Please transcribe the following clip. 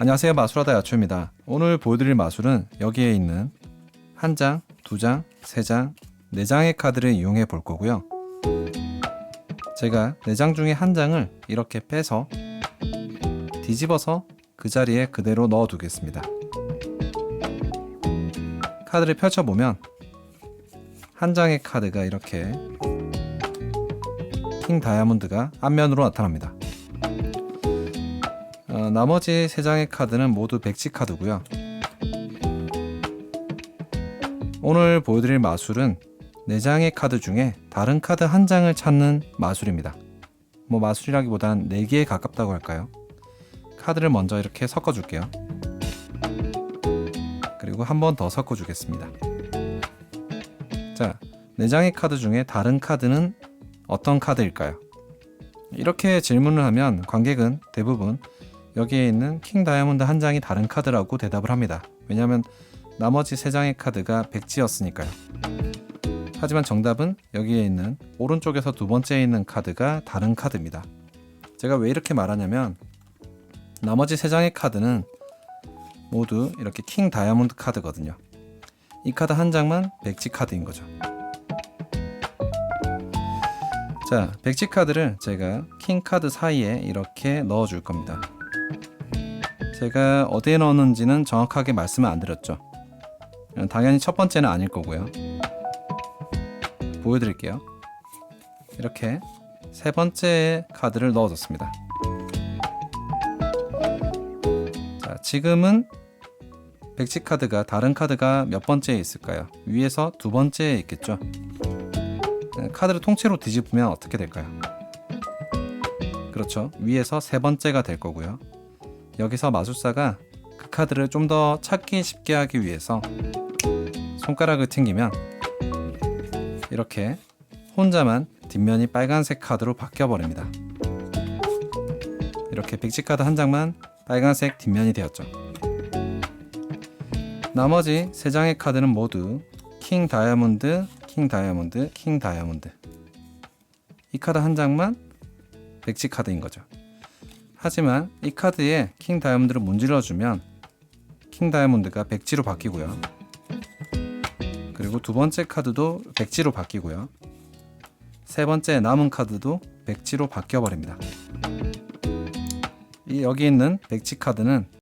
안녕하세요. 마술하다 야초입니다. 오늘 보여드릴 마술은 여기에 있는 한 장, 두 장, 세 장, 네 장의 카드를 이용해 볼 거고요. 제가 네 장 중에 한 장을 이렇게 빼서 뒤집어서 그 자리에 그대로 넣어 두겠습니다. 카드를 펼쳐보면 한 장의 카드가 이렇게 킹 다이아몬드가 앞면으로 나타납니다 어, 나머지 세 장의 카드는 모두 백지 카드고요. 오늘 보여드릴 마술은 네 장의 카드 중에 다른 카드 한 장을 찾는 마술입니다. 뭐 마술이라기보단 네 개에 가깝다고 할까요? 카드를 먼저 이렇게 섞어줄게요. 그리고 한 번 더 섞어주겠습니다. 자, 네 장의 카드 중에 다른 카드는 어떤 카드일까요? 이렇게 질문을 하면 관객은 대부분 여기에 있는 킹 다이아몬드 한 장이 다른 카드라고 대답을 합니다. 왜냐하면 나머지 세 장의 카드가 백지였으니까요. 하지만 정답은 여기에 있는 오른쪽에서 두 번째에 있는 카드가 다른 카드입니다. 제가 왜 이렇게 말하냐면 나머지 세 장의 카드는 모두 이렇게 킹 다이아몬드 카드거든요. 이 카드 한 장만 백지 카드인 거죠. 자, 백지 카드를 제가 킹 카드 사이에 이렇게 넣어 줄 겁니다. 제가 어디에 넣었는지는 정확하게 말씀을 안 드렸죠. 당연히 첫 번째는 아닐 거고요. 보여드릴게요. 이렇게 세 번째 카드를 넣어줬습니다. 자, 지금은 백지 카드가 다른 카드가 몇 번째에 있을까요? 위에서 두 번째에 있겠죠. 카드를 통째로 뒤집으면 어떻게 될까요? 그렇죠. 위에서 세 번째가 될 거고요. 여기서 마술사가 그 카드를 좀 더 찾기 쉽게 하기 위해서 손가락을 튕기면 이렇게 혼자만 뒷면이 빨간색 카드로 바뀌어 버립니다. 이렇게 백지 카드 한 장만 빨간색 뒷면이 되었죠. 나머지 세 장의 카드는 모두 킹 다이아몬드, 킹 다이아몬드, 킹 다이아몬드. 이 카드 한 장만 백지 카드인 거죠. 하지만 이 카드에 킹 다이아몬드를 문질러 주면 킹 다이아몬드가 백지로 바뀌고요. 그리고 두 번째 카드도 백지로 바뀌고요. 세 번째 남은 카드도 백지로 바뀌어 버립니다. 이 여기 있는 백지 카드는